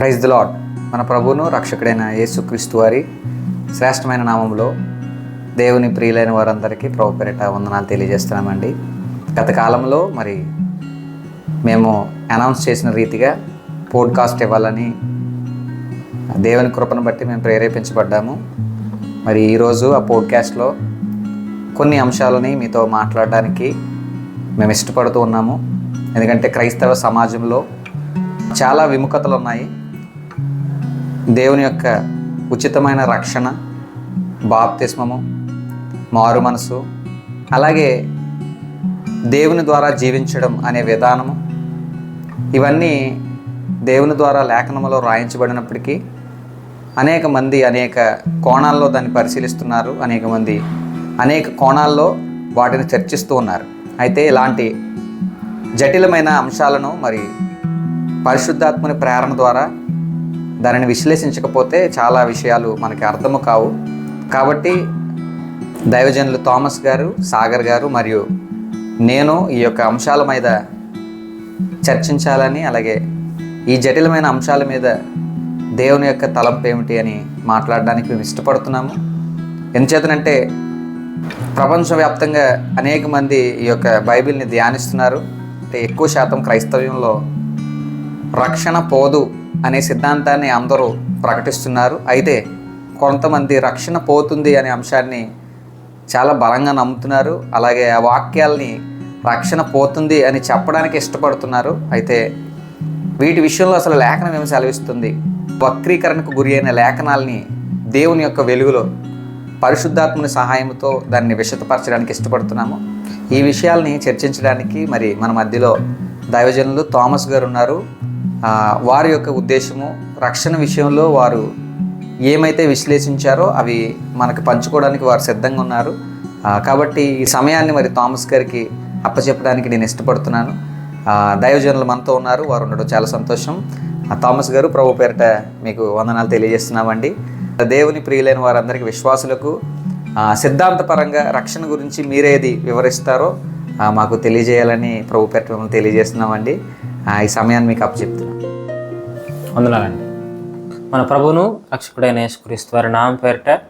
Praise the lord మన ప్రభువును రక్షకుడైన యేసుక్రీస్తు వారి శ్రేష్టమైన నామంలో దేవుని ప్రియులైన వారందరికీ ప్రభు పేరిట వందనాలు తెలియజేస్తున్నామండి. గత కాలంలో మరి మేము అనౌన్స్ చేసిన రీతిగా పోడ్కాస్ట్ ఇవ్వాలని దేవుని కృపను బట్టి మేము ప్రేరేపించబడ్డాము. మరి ఈరోజు ఆ పోడ్కాస్ట్లో కొన్ని అంశాలని మీతో మాట్లాడడానికి మేము ఇష్టపడుతూ ఉన్నాము. ఎందుకంటే క్రైస్తవ సమాజంలో చాలా విముఖతలు ఉన్నాయి దేవుని యొక్క ఉచితమైన రక్షణ బాప్తిస్మము మారు మనసు అలాగే దేవుని ద్వారా జీవించడం అనే విధానము. ఇవన్నీ దేవుని ద్వారా లేఖనములో రాయించబడినప్పటికీ అనేక మంది అనేక కోణాల్లో దాన్ని పరిశీలిస్తున్నారు. అనేక మంది అనేక కోణాల్లో వాటిని చర్చిస్తూ ఉన్నారు. అయితే ఇలాంటి జటిలమైన అంశాలను మరి పరిశుద్ధాత్మని ప్రేరణ ద్వారా దానిని విశ్లేషించకపోతే చాలా విషయాలు మనకి అర్థము కావు. కాబట్టి దైవజనులు థామస్ గారు సాగర్ గారు మరియు నేను ఈ యొక్క అంశాల మీద చర్చించాలని అలాగే ఈ జటిలమైన అంశాల మీద దేవుని యొక్క తలంపు ఏమిటి అని మాట్లాడడానికి మేము ఇష్టపడుతున్నాము. ఎందుచేతనంటే ప్రపంచవ్యాప్తంగా అనేక మంది ఈ యొక్క బైబిల్ని ధ్యానిస్తున్నారు. అంటే ఎక్కువ శాతం క్రైస్తవ్యంలో రక్షణ పోదు అనే సిద్ధాంతాన్ని అందరూ ప్రకటిస్తున్నారు. అయితే కొంతమంది రక్షణ పోతుంది అనే అంశాన్ని చాలా బలంగా నమ్ముతున్నారు. అలాగే ఆ వాక్యాల్ని రక్షణ పోతుంది అని చెప్పడానికి ఇష్టపడుతున్నారు. అయితే వీటి విషయంలో అసలు లేఖనం ఏమి సెలవిస్తుంది? వక్రీకరణకు గురి అయిన లేఖనాల్ని దేవుని యొక్క వెలుగులో పరిశుద్ధాత్మని సహాయంతో దాన్ని విషతపరచడానికి ఇష్టపడుతున్నాము. ఈ విషయాల్ని చర్చించడానికి మరి మన మధ్యలో దైవజనులు థామస్ గారు ఉన్నారు. వారి యొక్క ఉద్దేశము రక్షణ విషయంలో వారు ఏమైతే విశ్లేషించారో అవి మనకు పంచుకోవడానికి వారు సిద్ధంగా ఉన్నారు. కాబట్టి ఈ సమయాన్ని మరి థామస్ గారికి అప్పచెప్పడానికి నేను ఇష్టపడుతున్నాను. దైవజనులు మనతో ఉన్నారు వారు ఉండడం చాలా సంతోషం. థామస్ గారు ప్రభు పేరిట మీకు వందనాలు తెలియజేస్తున్నామండి. దేవుని ప్రియులైన వారందరికీ విశ్వాసులకు సిద్ధాంతపరంగా రక్షణ గురించి మీరేది వివరిస్తారో మాకు తెలియజేయాలని ప్రభు పేరిట మిమ్మల్ని తెలియజేస్తున్నామండి. ఈ సమయాన్ని మీకు అప్పచెప్తున్నాను వందనాలండి. మన ప్రభును రక్షకుడైన యేసుక్రీస్తు వారి నామ పేరిట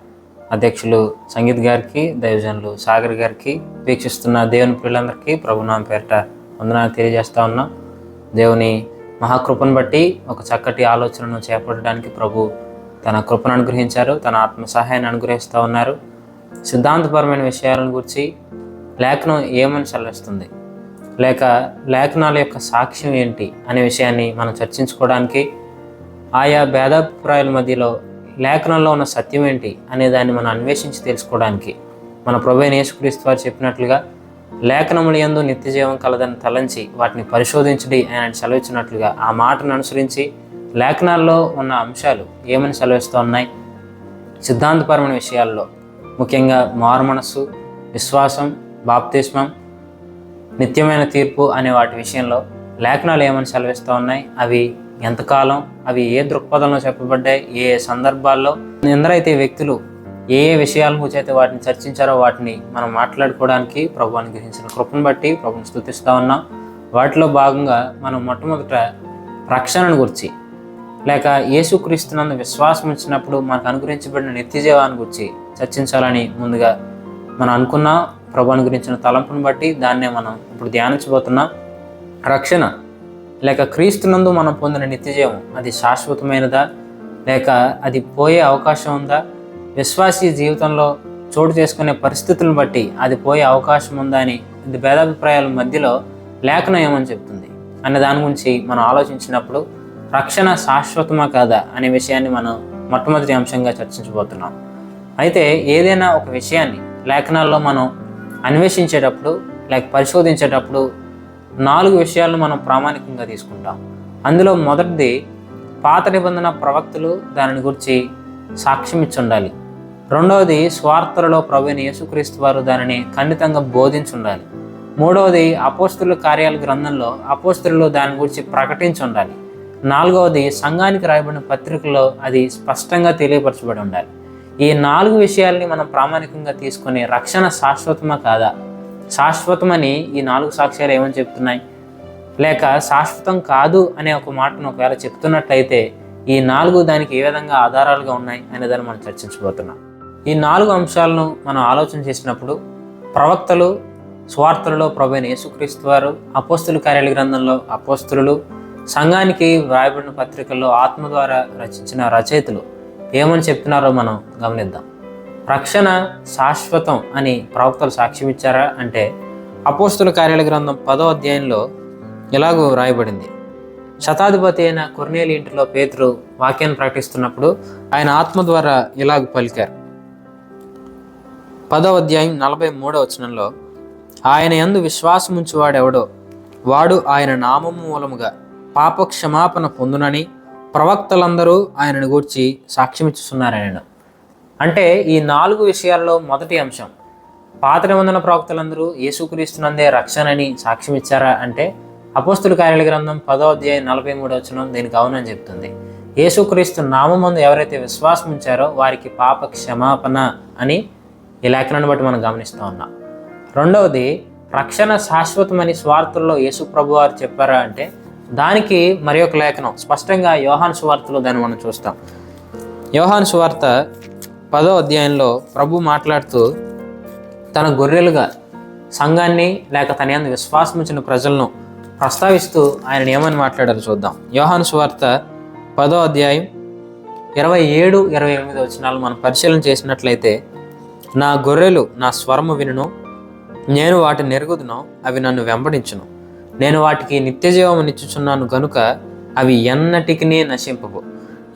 అధ్యక్షులు సంగీత్ గారికి దైవజనులు సాగర్ గారికి వీక్షిస్తున్న దేవుని పిల్లలందరికీ ప్రభు నామ పేరిట వందనాలు తెలియజేస్తా ఉన్నాం. దేవుని మహాకృపను బట్టి ఒక చక్కటి ఆలోచనను చేపట్టడానికి ప్రభు తన కృపను అనుగ్రహించారు తన ఆత్మ సహాయాన్ని అనుగ్రహిస్తూ ఉన్నారు. సిద్ధాంతపరమైన విషయాలను గురించి లేఖనం ఏమని సెలవిస్తుంది? లేక లేఖనాల యొక్క సాక్ష్యం ఏంటి అనే విషయాన్ని మనం చర్చించుకోవడానికి ఆయా భేదాభిప్రాయాల మధ్యలో లేఖనంలో ఉన్న సత్యం ఏంటి అనే దాన్ని మనం అన్వేషించి తెలుసుకోవడానికి మన ప్రభు యేసుక్రీస్తు వారు చెప్పినట్లుగా లేఖనముల ఎందు నిత్య జీవం కలదని తలంచి వాటిని పరిశోధించడి అని ఆయన సెలవిచ్చినట్లుగా ఆ మాటను అనుసరించి లేఖనాల్లో ఉన్న అంశాలు ఏమని సెలవిస్తూ ఉన్నాయి సిద్ధాంతపరమైన విషయాల్లో ముఖ్యంగా మారు మనస్సు విశ్వాసం బాప్తిస్మం నిత్యమైన తీర్పు అనే వాటి విషయంలో లేఖనాలు ఏమని సెలవిస్తూ ఉన్నాయి? అవి ఎంతకాలం? అవి ఏ దృక్పథంలో చెప్పబడ్డాయి? ఏ ఏ సందర్భాల్లో? ఎందరైతే వ్యక్తులు ఏ ఏ విషయాల గురించి అయితే వాటిని చర్చించారో వాటిని మనం మాట్లాడుకోవడానికి ప్రభు అనుగ్రహించిన కృపను బట్టి ప్రభుని స్థుతిస్తూ ఉన్నాం. వాటిలో భాగంగా మనం మొట్టమొదట రక్షణను గురించి లేక యేసుక్రీస్తునందు విశ్వాసం ఇచ్చినప్పుడు మనకు అనుగ్రహించబడిన నిత్య జీవాన్ని గురించి చర్చించాలని ముందుగా మనం అనుకున్న. ప్రభాని గురించిన తలంపుని బట్టి దాన్నే మనం ఇప్పుడు ధ్యానించబోతున్నాం రక్షణ. లేక క్రీస్తునందు మనం పొందిన నిత్యజీవం అది శాశ్వతమైనదా? లేక అది పోయే అవకాశం ఉందా? విశ్వాసీ జీవితంలో చోటు చేసుకునే పరిస్థితులను బట్టి అది పోయే అవకాశం ఉందా అని ఇది భేదాభిప్రాయాల మధ్యలో లేఖనం ఏమని చెప్తుంది. అనే దాని గురించి మనం ఆలోచించినప్పుడు రక్షణ శాశ్వతమా కాదా అనే విషయాన్ని మనం మొట్టమొదటి అంశంగా చర్చించబోతున్నాం. అయితే ఏదైనా ఒక విషయాన్ని లేఖనాల్లో మనం అన్వేషించేటప్పుడు లైక్ పరిశోధించేటప్పుడు నాలుగు విషయాలను మనం ప్రామాణికంగా తీసుకుంటాం. అందులో మొదటిది పాత నిబంధన ప్రవక్తలు దానిని గురించి సాక్ష్యం ఇచ్చి ఉండాలి. రెండవది స్వార్థలలో ప్రవీణ యేసుక్రీస్తు వారు దానిని ఖండితంగా బోధించి ఉండాలి. మూడవది అపోస్తుల కార్యాల గ్రంథంలో అపోస్తులు దాని గురించి ప్రకటించి ఉండాలి. నాలుగవది సంఘానికి రాయబడిన పత్రికలో అది స్పష్టంగా తెలియపరచబడి ఉండాలి. ఈ నాలుగు విషయాల్ని మనం ప్రామాణికంగా తీసుకునే రక్షణ శాశ్వతమా కాదా? శాశ్వతమని ఈ నాలుగు సాక్ష్యాలు ఏమని చెప్తున్నాయి? లేక శాశ్వతం కాదు అనే ఒక మాటను ఒకవేళ చెప్తున్నట్లయితే ఈ నాలుగు దానికి ఏ విధంగా ఆధారాలుగా ఉన్నాయి అనే దాన్ని మనం చర్చించబోతున్నాం. ఈ నాలుగు అంశాలను మనం ఆలోచన చేసినప్పుడు ప్రవక్తలు స్వార్థలలో ప్రభైన యేసుక్రీస్తు వారు అపోస్తుల కార్యాల గ్రంథంలో అపోస్తులు సంఘానికి వ్రాయబడిన పత్రికల్లో ఆత్మ ద్వారా రచించిన రచయితలు ఏమని చెప్తున్నారో మనం గమనిద్దాం. రక్షణ శాశ్వతం అని ప్రవక్తలు సాక్ష్యం ఇచ్చారా అంటే అపోస్తుల కార్యాల గ్రంథం పదో అధ్యాయంలో ఇలాగూ వ్రాయబడింది. శతాధిపతి అయిన కొర్నేలి ఇంటిలో పేతురు వాక్యాన్ని ప్రకటిస్తున్నప్పుడు ఆయన ఆత్మ ద్వారా ఇలాగ పలికారు. పదో అధ్యాయం నలభై మూడో వచనంలో ఆయన యందు విశ్వాసముంచువాడెవడో వాడు ఆయన నామము మూలముగా పాప క్షమాపణ పొందునని ప్రవక్తలందరూ ఆయనను గూర్చి సాక్ష్యమిచ్చుతున్నారాయన అంటే ఈ నాలుగు విషయాల్లో మొదటి అంశం పాత నిబంధన ప్రవక్తలందరూ యేసుక్రీస్తునందే రక్షణని సాక్ష్యం ఇచ్చారా అంటే అపోస్తుల కార్యాల గ్రంథం పదో అధ్యాయం నలభై మూడో వచనం దీనికి అవునని చెప్తుంది. యేసుక్రీస్తు నామందు ఎవరైతే విశ్వాసం ఉంచారో వారికి పాప క్షమాపణ అని ఈ లేఖనాన్ని బట్టి మనం గమనిస్తూ ఉన్నాం. రెండవది రక్షణ శాశ్వతమని స్వార్థుల్లో యేసు ప్రభు వారు చెప్పారా అంటే దానికి మరి ఒక లేఖనం. స్పష్టంగా యోహాన్ సువార్తలో దాన్ని మనం చూస్తాం. యోహాన్ సువార్త పదో అధ్యాయంలో ప్రభు మాట్లాడుతూ తన గొర్రెలుగా సంఘాన్ని లేక తన యందు విశ్వాసం ఉంచిన ప్రజలను ప్రస్తావిస్తూ ఆయన ఏమని మాట్లాడారు చూద్దాం. యోహాను సువార్త పదో అధ్యాయం ఇరవై ఏడు ఇరవై ఎనిమిది వచ్చినాలు మనం పరిశీలన చేసినట్లయితే నా గొర్రెలు నా స్వరము వినును నేను వాటిని నెరుగుదును అవి నన్ను వెంబడించును. నేను వాటికి నిత్యజీవము నిచ్చుచున్నాను గనుక అవి ఎన్నటికి నశింపవు.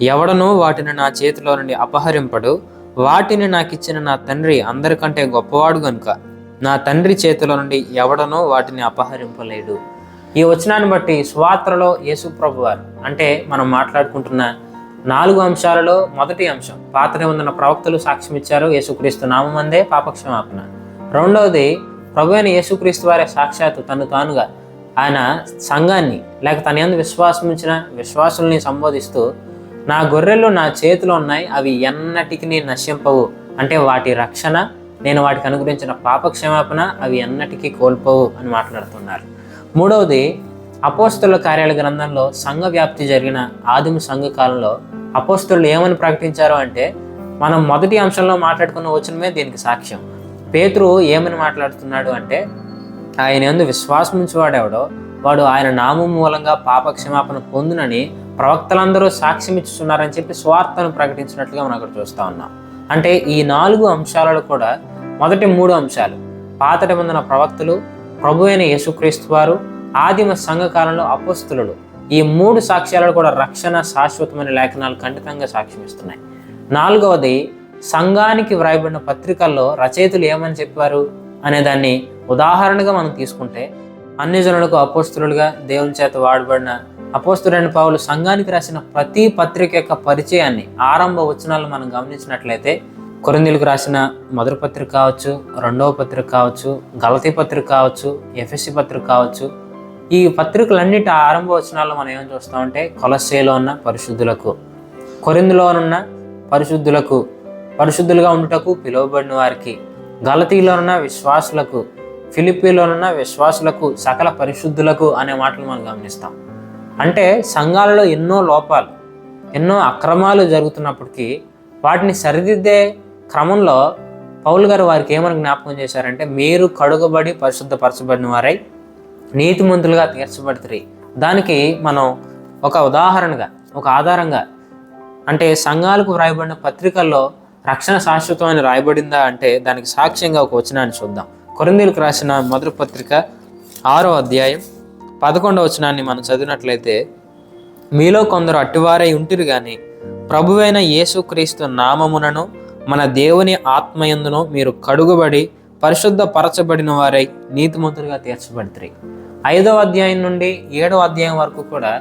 ఎవడనూ వాటిని నా చేతిలో నుండి అపహరింపడు. వాటిని నాకు ఇచ్చిన నా తండ్రి అందరికంటే గొప్పవాడు గనుక. నా తండ్రి చేతిలో నుండి ఎవడనూ వాటిని అపహరింపలేడు. ఈ వచనాన్ని బట్టి స్వాత్రలో యేసుప్రభు వారు అంటే మనం మాట్లాడుకుంటున్న నాలుగు అంశాలలో మొదటి అంశం. పాత నిబంధన ప్రవక్తలు సాక్ష్యం ఇచ్చారు. యేసుక్రీస్తు నామందే పాపక్షమాపణ. రెండవది ప్రభు అయిన యేసుక్రీస్తు వారి సాక్షాత్తు తను తానుగా ఆయన సంఘాన్ని లేక తన యందు విశ్వాసం ఉంచిన విశ్వాసుల్ని సంబోధిస్తూ నా గొర్రెలు నా చేతిలో ఉన్నాయి అవి ఎన్నటికి నశింపవు. అంటే వాటి రక్షణ నేను వాటికి అనుగ్రహించిన పాప క్షమాపణ అవి ఎన్నటికీ కోల్పోవు అని మాట్లాడుతున్నారు. మూడవది అపోస్తుల కార్యాల గ్రంథంలో సంఘ వ్యాప్తి జరిగిన ఆదిమ సంఘ కాలంలో అపోస్తులు ఏమని ప్రకటించారు అంటే మనం మొదటి అంశంలో మాట్లాడుకున్న వచనమే దీనికి సాక్ష్యం. పేతురు ఏమని మాట్లాడుతున్నాడు అంటే ఆయన ఎందు విశ్వాసం ఉంచేవాడెవడో వాడు ఆయన నామం మూలంగా పాప క్షమాపణ పొందునని ప్రవక్తలందరూ సాక్ష్యం ఇచ్చుతున్నారని చెప్పి స్వార్థను ప్రకటించినట్లుగా మనం అక్కడ చూస్తూ ఉన్నాం. అంటే ఈ నాలుగు అంశాలలో కూడా మొదటి మూడు అంశాలు పాత నిబంధన ప్రవక్తలు ప్రభు అయిన యేసుక్రీస్తు వారు ఆదిమ సంఘకాలంలో అపస్తులు ఈ మూడు సాక్ష్యాలలో కూడా రక్షణ శాశ్వతమైన లేఖనాలు ఖండితంగా సాక్ష్యమిస్తున్నాయి నాలుగవది సంఘానికి వ్రాయబడిన పత్రికల్లో రచయితలు ఏమని చెప్పారు? అనే దాన్ని ఉదాహరణగా మనం తీసుకుంటే అన్ని జనులకు అపోస్తులుగా దేవుని చేత వాడబడిన అపోస్తులైన పావులు సంఘానికి రాసిన ప్రతి పత్రిక యొక్క పరిచయాన్ని ఆరంభ వచనాలు మనం గమనించినట్లయితే కొరిందీలకు రాసిన మొదటి పత్రిక కావచ్చు రెండవ పత్రిక కావచ్చు గలతీ పత్రిక కావచ్చు ఎఫ్ఎస్సి పత్రిక కావచ్చు ఈ పత్రికలన్నిటి ఆరంభ వచనాల్లో మనం ఏం చూస్తామంటే కొలసేలో ఉన్న పరిశుద్ధులకు కొరిందులోనున్న పరిశుద్ధులకు పరిశుద్ధులుగా ఉండుటకు పిలువబడిన వారికి గలతీలోనున్న విశ్వాసులకు ఫిలిపీలోనున్న విశ్వాసులకు సకల పరిశుద్ధులకు అనే మాటలు మనం గమనిస్తాం. అంటే సంఘాలలో ఎన్నో లోపాలు ఎన్నో అక్రమాలు జరుగుతున్నప్పటికీ వాటిని సరిదిద్దే క్రమంలో పౌలు గారు వారికి ఏమని జ్ఞాపకం చేశారంటే మీరు కడుగబడి పరిశుద్ధపరచబడిన వారై నీతిమంతులుగా తీర్చబడుతుంది దానికి మనం ఒక ఉదాహరణగా ఒక ఆధారంగా అంటే సంఘాలకు వ్రాయబడిన పత్రికల్లో రక్షణ శాశ్వతం అని రాయబడిందా అంటే దానికి సాక్ష్యంగా ఒక వచనాన్ని చూద్దాం. కొరందీలకు రాసిన మొదటి పత్రిక ఆరో అధ్యాయం పదకొండవ వచనాన్ని మనం చదివినట్లయితే మీలో కొందరు అట్టివారై ఉంటిరు కానీ ప్రభువైన యేసుక్రీస్తు నామమునను మన దేవుని ఆత్మయందును మీరు కడుగుబడి పరిశుద్ధ పరచబడిన వారై నీతిమంతులుగా తీర్చబడతాయి ఐదవ అధ్యాయం నుండి ఏడవ అధ్యాయం వరకు కూడా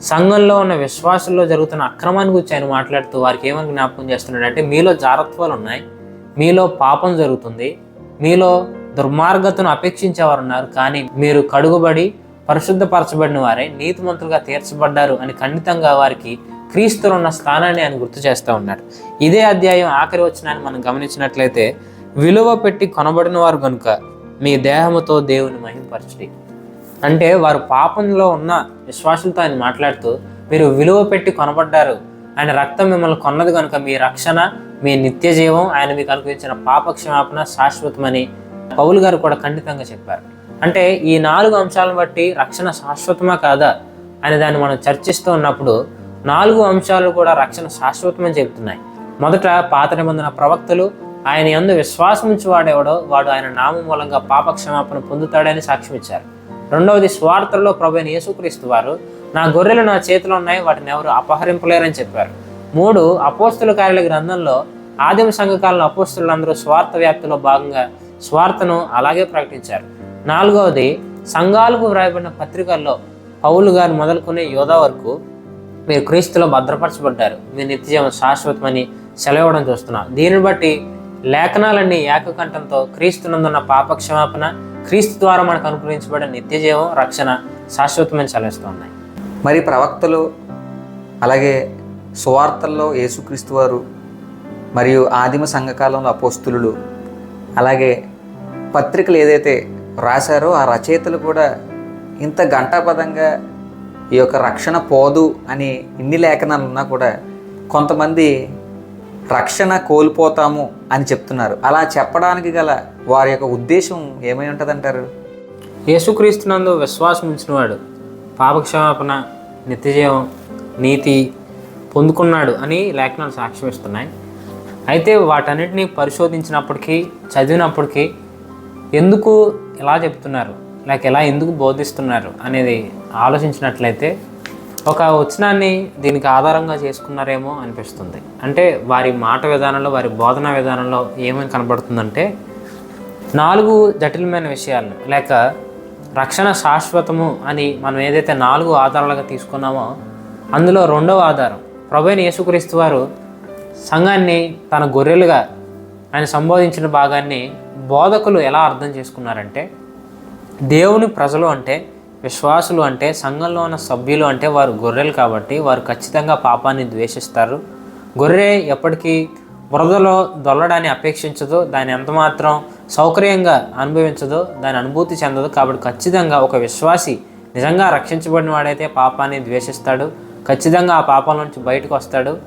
సంఘంలో ఉన్న విశ్వాసుల్లో జరుగుతున్న అక్రమాన్ని గురించి ఆయన మాట్లాడుతూ వారికి ఏమని జ్ఞాపకం చేస్తున్నాడు అంటే మీలో జారత్వాలు ఉన్నాయి మీలో పాపం జరుగుతుంది మీలో దుర్మార్గతను అపేక్షించేవారు ఉన్నారు కానీ మీరు కడుగుబడి పరిశుద్ధపరచబడిన వారే నీతిమంతులుగా తీర్చబడ్డారు అని ఖండితంగా వారికి క్రీస్తులు ఉన్న స్థానాన్ని ఆయన గుర్తు చేస్తూ ఉన్నాడు. ఇదే అధ్యాయం ఆఖరి వచ్చినాన్ని మనం గమనించినట్లయితే విలువ పెట్టి కొనబడిన వారు కనుక మీ దేహముతో దేవుని మహింపరచుడి అంటే వారు పాపంలో ఉన్న విశ్వాసంతో ఆయన మాట్లాడుతూ మీరు విలువ పెట్టి కొనబడ్డారు. ఆయన రక్తం మిమ్మల్ని కొన్నది కనుక మీ రక్షణ మీ నిత్య జీవం ఆయన మీకు అనుగ్రహించిన పాప క్షమాపణ శాశ్వతమని పౌలు గారు కూడా ఖండితంగా చెప్పారు. అంటే ఈ నాలుగు అంశాలను బట్టి రక్షణ శాశ్వతమా కాదా అనే దాన్ని మనం చర్చిస్తూ ఉన్నప్పుడు నాలుగు అంశాలు కూడా రక్షణ శాశ్వతమని చెబుతున్నాయి. మొదట పాత నిబంధన ప్రవక్తలు ఆయన యందు విశ్వాసం ఉంచి వాడేవాడో వాడు ఆయన నామం మూలంగా పాప క్షమాపణ పొందుతాడని సాక్ష్యం ఇచ్చారు రెండవది స్వార్థలో ప్రభు యేసుక్రీస్తు వారు నా గొర్రెలు నా చేతిలో ఉన్నాయి వాటిని ఎవరు అపహరింపలేరని చెప్పారు. మూడు అపోస్తుల కార్యాల గ్రంథంలో ఆదిమ సంఘకాలంలో అపోస్తులందరూ స్వార్థ వ్యాప్తిలో భాగంగా స్వార్థను అలాగే ప్రకటించారు. నాలుగవది సంఘాలకు వ్రాయబడిన పత్రికల్లో పౌలు గారు మొదలుకునే యోధా వరకు మీరు క్రీస్తులో భద్రపరచబడ్డారు. మీ నిత్యజీవం శాశ్వతమని సెలవడం చూస్తున్నాం. దీన్ని బట్టి లేఖనాలన్నీ ఏకకంఠంతో క్రీస్తునందున్న పాప క్షమాపణ క్రీస్తు ద్వారా మనకు అనుగ్రహించబడిన నిత్యజీవం రక్షణ శాశ్వతమైన చలిస్తున్నాయి మరి ప్రవక్తలు అలాగే సువార్తల్లో యేసుక్రీస్తు వారు మరియు ఆదిమ సంఘకాలంలో అపోస్తులు అలాగే పత్రికలు ఏదైతే రాశారో ఆ రచయితలు కూడా ఇంత ఘంటాపదంగా ఈ యొక్క రక్షణ పోదు అని ఇన్ని లేఖనాలు ఉన్నా కూడా కొంతమంది రక్షణ కోల్పోతాము అని చెప్తున్నారు. అలా చెప్పడానికి గల వారి యొక్క ఉద్దేశం ఏమై ఉంటుందంటారు? యేసుక్రీస్తునందు విశ్వాసం ఉంచినవాడు పాపక్షమాపణ నిత్యజీవం నీతి పొందుకున్నాడు అని లేఖనాలు సాక్ష్యం ఇస్తున్నాయి. అయితే వాటన్నిటిని పరిశోధించినప్పటికీ చదివినప్పటికీ ఎందుకు ఇలా చెప్తున్నారు? లేక ఎలా ఎందుకు బోధిస్తున్నారు అనేది ఆలోచించినట్లయితే ఒక వచనాన్ని దీనికి ఆధారంగా చేసుకున్నారేమో అనిపిస్తుంది. అంటే వారి మాట విధానంలో వారి బోధనా విధానంలో ఏమని కనబడుతుందంటే నాలుగు జటిలమైన విషయాలను లేక రక్షణ శాశ్వతము అని మనం ఏదైతే నాలుగు ఆధారాలుగా తీసుకున్నామో అందులో రెండవ ఆధారం ప్రభుని యేసుక్రీస్తు వారు సంఘాన్ని తన గొర్రెలుగా ఆయన సంబోధించిన భాగాన్ని బోధకులు ఎలా అర్థం చేసుకున్నారంటే దేవుని ప్రజలు అంటే విశ్వాసులు అంటే సంఘంలో ఉన్న సభ్యులు అంటే వారు గొర్రెలు కాబట్టి వారు ఖచ్చితంగా పాపాన్ని ద్వేషిస్తారు. గొర్రె ఎప్పటికీ బురదలో దొల్లడాన్ని అపేక్షించదు. దాన్ని ఎంతమాత్రం సౌకర్యంగా అనుభవించదు. దాని అనుభూతి చెందదు. కాబట్టి ఖచ్చితంగా ఒక విశ్వాసి నిజంగా రక్షించబడిన వాడైతే పాపాన్ని ద్వేషిస్తాడు. ఖచ్చితంగా ఆ పాపం నుంచి బయటకు వస్తాడు.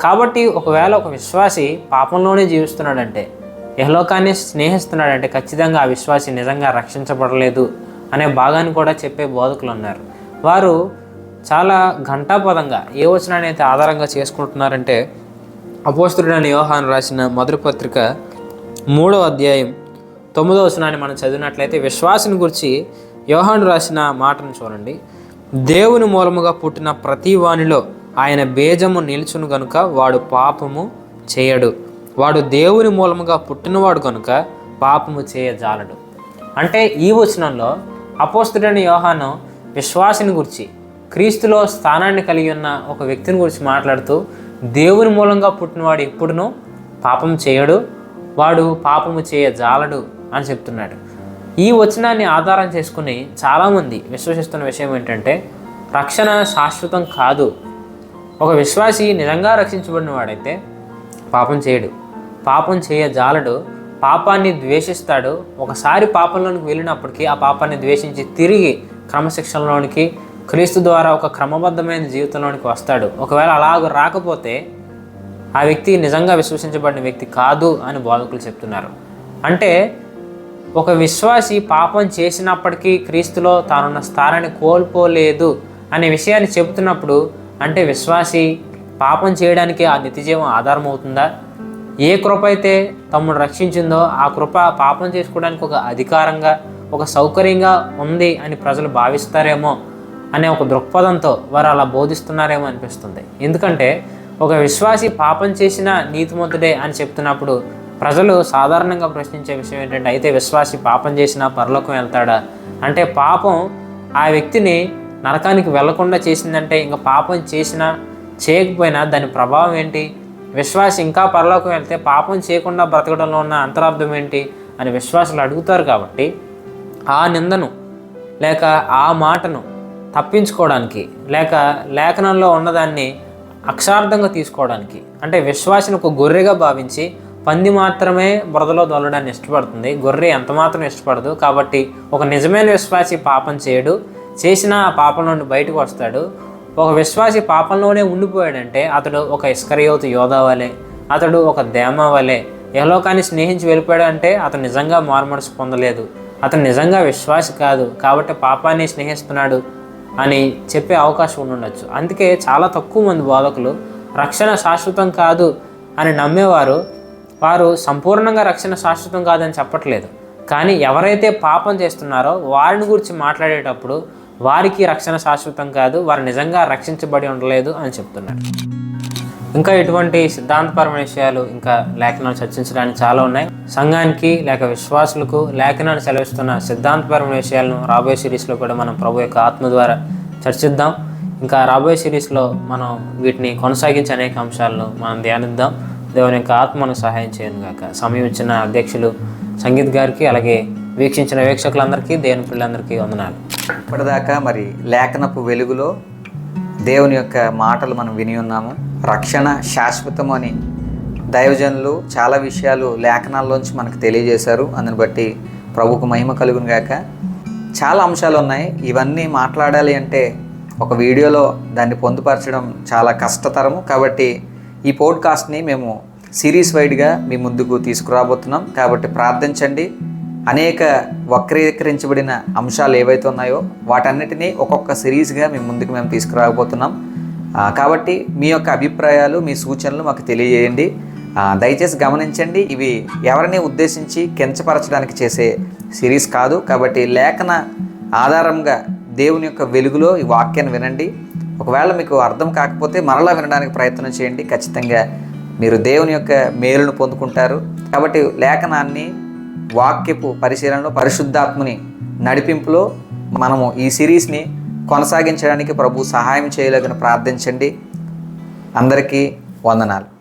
కాబట్టి ఒకవేళ ఒక విశ్వాసి పాపంలోనే జీవిస్తున్నాడంటే యహలోకాన్ని స్నేహిస్తున్నాడంటే ఖచ్చితంగా ఆ విశ్వాసి నిజంగా రక్షించబడలేదు. అనే భాగాన్ని కూడా చెప్పే బోధకులు ఉన్నారు. వారు చాలా ఘంటాపదంగా ఏ వచనాన్ని అయితే ఆధారంగా చేసుకుంటున్నారంటే అపోస్తుడైన యోహాన్ రాసిన మొదటి పత్రిక మూడవ అధ్యాయం తొమ్మిదవ వచనాన్ని మనం చదివినట్లయితే విశ్వాసం గురించి యోహాను రాసిన మాటను చూడండి. దేవుని మూలముగా పుట్టిన ప్రతి వానిలో ఆయన బీజము నిలుచును గనుక వాడు పాపము చేయడు. వాడు దేవుని మూలముగా పుట్టినవాడు కనుక పాపము చేయజాలడు. అంటే ఈ వచనంలో అపోస్తుడైన యోహాను విశ్వాసిని గురించి క్రీస్తులో స్థానాన్ని కలిగి ఉన్న ఒక వ్యక్తిని గురించి మాట్లాడుతూ దేవుని మూలంగా పుట్టినవాడు ఎప్పుడునూ పాపం చేయడు వాడు పాపము చేయ జాలడు అని చెప్తున్నాడు. ఈ వచనాన్ని ఆధారం చేసుకుని చాలామంది విశ్వసిస్తున్న విషయం ఏంటంటే రక్షణ శాశ్వతం కాదు. ఒక విశ్వాసి నిజంగా రక్షించబడిన వాడైతే పాపం చేయడు పాపం చేయ జాలడు పాపాన్ని ద్వేషిస్తాడు. ఒకసారి పాపంలోనికి వెళ్ళినప్పటికీ ఆ పాపాన్ని ద్వేషించి తిరిగి క్రమశిక్షణలోనికి క్రీస్తు ద్వారా ఒక క్రమబద్ధమైన జీవితంలోనికి వస్తాడు. ఒకవేళ అలాగ రాకపోతే ఆ వ్యక్తి నిజంగా విశ్వసించబడిన వ్యక్తి కాదు అని బోధకులు చెప్తున్నారు. అంటే ఒక విశ్వాసి పాపం చేసినప్పటికీ క్రీస్తులో తానున్న స్థానాన్ని కోల్పోలేదు అనే విషయాన్ని చెబుతున్నప్పుడు అంటే విశ్వాసి పాపం చేయడానికి ఆ నిత్యజీవం ఆధారం అవుతుందా ఏ కృప అయితే తమ్ముడు రక్షించిందో ఆ కృప పాపం చేసుకోవడానికి ఒక అధికారంగా ఒక సౌకర్యంగా ఉంది అని ప్రజలు భావిస్తారేమో అనే ఒక దృక్పథంతో వారు అలా బోధిస్తున్నారేమో అనిపిస్తుంది. ఎందుకంటే ఒక విశ్వాసి పాపం చేసిన నీతిమంతుడే అని చెప్తున్నప్పుడు ప్రజలు సాధారణంగా ప్రశ్నించే విషయం ఏంటంటే అయితే విశ్వాసి పాపం చేసినా పరలోకం వెళ్తాడా? అంటే పాపం ఆ వ్యక్తిని నరకానికి వెళ్ళకుండా చేసిందంటే ఇంకా పాపం చేసినా చేయకపోయినా దాని ప్రభావం ఏంటి? విశ్వాస్ ఇంకా పరలోకం వెళ్తే పాపం చేయకుండా బ్రతకడంలో ఉన్న అంతరార్థం ఏంటి అని విశ్వాసులు అడుగుతారు కాబట్టి ఆ నిందను లేక ఆ మాటను తప్పించుకోవడానికి లేక లేఖనంలో ఉన్నదాన్ని అక్షార్థంగా తీసుకోవడానికి అంటే విశ్వాసిని ఒక గొర్రెగా భావించి పంది మాత్రమే బురదలో దొల్లడాన్ని ఇష్టపడుతుంది. గొర్రె ఎంత మాత్రం ఇష్టపడదు. కాబట్టి ఒక నిజమైన విశ్వాసి పాపం చేయడు. చేసిన ఆ పాపం నుండి బయటకు వస్తాడు. ఒక విశ్వాసి పాపంలోనే ఉండిపోయాడంటే అతడు ఒక ఇస్కరియోతు యోధా వలె అతడు ఒక దేమ వలె యహలోకాన్ని స్నేహించి వెళ్ళిపోయాడు అంటే అతను నిజంగా మారుమనసు పొందలేదు. అతను నిజంగా విశ్వాసి కాదు కాబట్టి పాపాన్ని స్నేహిస్తున్నాడు అని చెప్పే అవకాశం ఉండొచ్చు. అందుకే చాలా తక్కువ మంది బోధకులు రక్షణ శాశ్వతం కాదు అని నమ్మేవారు. వారు సంపూర్ణంగా రక్షణ శాశ్వతం కాదని చెప్పట్లేదు. కానీ ఎవరైతే పాపం చేస్తున్నారో వారిని గురించి మాట్లాడేటప్పుడు వారికి రక్షణ శాశ్వతం కాదు వారు నిజంగా రక్షించబడి ఉండలేదు అని చెప్తున్నారు. ఇంకా ఇటువంటి సిద్ధాంతపరమైన విషయాలు ఇంకా లేఖనాలు చర్చించడానికి చాలా ఉన్నాయి. సంఘానికి లేక విశ్వాసులకు లేఖనాన్ని సెలవిస్తున్న సిద్ధాంతపరమైన విషయాలను రాబోయే సిరీస్లో కూడా మనం ప్రభు యొక్క ఆత్మ ద్వారా చర్చిద్దాం. ఇంకా రాబోయే సిరీస్లో మనం వీటిని కొనసాగించే అనేక అంశాలను మనం ధ్యానిద్దాం. దేవుని యొక్క ఆత్మను సహాయం చేయను గాక సమయం ఇచ్చిన అధ్యక్షులు సంగీత్ గారికి అలాగే వీక్షించిన వీక్షకులందరికీ దేవుని పిల్లలందరికీ వందనాలు. ఇప్పటిదాకా మరి లేఖనపు వెలుగులో దేవుని యొక్క మాటలు మనం విని ఉన్నాము. రక్షణ శాశ్వతం అని దైవజనులు చాలా విషయాలు లేఖనాల్లోంచి మనకు తెలియజేశారు. అందుని బట్టి ప్రభుకు మహిమ కలుగును గాక. చాలా అంశాలు ఉన్నాయి. ఇవన్నీ మాట్లాడాలి అంటే ఒక వీడియోలో దాన్ని పొందుపరచడం చాలా కష్టతరము. కాబట్టి ఈ పోడ్కాస్ట్ని మేము సిరీస్ వైడ్గా మీ ముందుకు తీసుకురాబోతున్నాం. కాబట్టి ప్రార్థించండి. అనేక వక్రీకరించబడిన అంశాలు ఏవైతే ఉన్నాయో వాటన్నిటినీ ఒక్కొక్క సిరీస్గా మేము ముందుకు మేము తీసుకురాకపోతున్నాం. కాబట్టి మీ యొక్క అభిప్రాయాలు మీ సూచనలు మాకు తెలియజేయండి. దయచేసి గమనించండి ఇవి ఎవరిని ఉద్దేశించి కించపరచడానికి చేసే సిరీస్ కాదు. కాబట్టి లేఖన ఆధారంగా దేవుని యొక్క వెలుగులో ఈ వాక్యాన్ని వినండి. ఒకవేళ మీకు అర్థం కాకపోతే మరలా వినడానికి ప్రయత్నం చేయండి. ఖచ్చితంగా మీరు దేవుని యొక్క మేలును పొందుకుంటారు. కాబట్టి లేఖనాన్ని వాక్యపు పరిశీలనలో పరిశుద్ధాత్మని నడిపింపులో మనము ఈ సిరీస్ని కొనసాగించడానికి ప్రభు సహాయం చేయలేదని ప్రార్థించండి. అందరికీ వందనాలు.